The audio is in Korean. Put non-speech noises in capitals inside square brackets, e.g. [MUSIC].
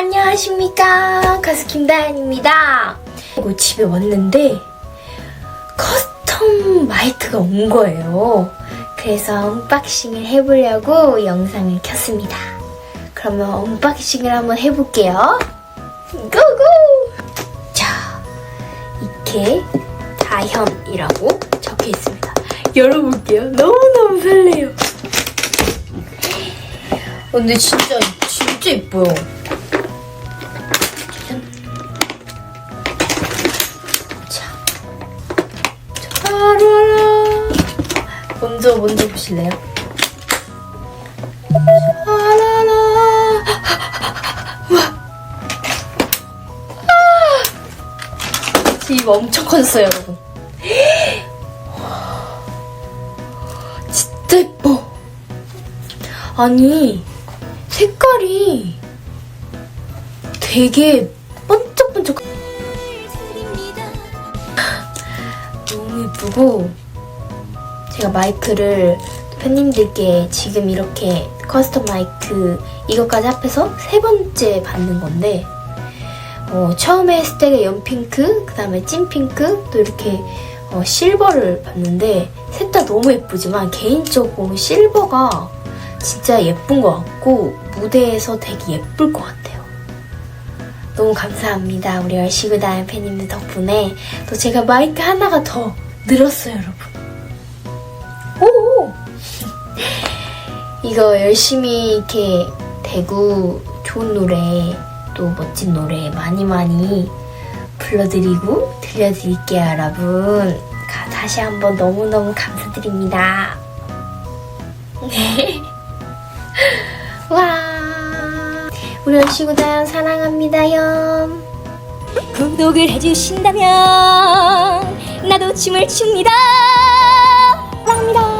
안녕하십니까. 가수 김다연입니다. 그리고 집에 왔는데 커스텀 마이크가 온 거예요. 그래서 언박싱을 해보려고 영상을 켰습니다. 그러면 언박싱을 한번 해볼게요. 고고! 자 이렇게 다현이라고 적혀 있습니다. 열어볼게요. 너무너무 설레요. 어, 근데 진짜 진짜 예뻐요 먼저 먼저 보실래요? 와. 아. 집 엄청 컸어요, 여러분. 진짜 예뻐. 아니 색깔이 되게 번쩍번쩍 너무 예쁘고 제가 마이크를 팬님들께 지금 이렇게 커스텀 마이크 이것까지 합해서 세 번째 받는 건데 어, 처음에 때가 연핑크 그 다음에 찐핑크 또 이렇게 어, 실버를 봤는데 셋 다 너무 예쁘지만 개인적으로 실버가 진짜 예쁜 것 같고 무대에서 되게 예쁠 것 같아요. 너무 감사합니다. 우리 열시구다의 팬님들 덕분에 또 제가 마이크 하나가 더 늘었어요, 여러분. 오! 이거 열심히 이렇게 대구 좋은 노래 또 멋진 노래 많이 많이 불러드리고 들려드릴게요, 여러분. 가- 다시 한번 너무너무 감사드립니다. 네. [LAUGHS] 와. 우리 열시구다연 사랑합니다요. 구독을 해주신다면 나도 춤을 춥니다. 사랑합니다.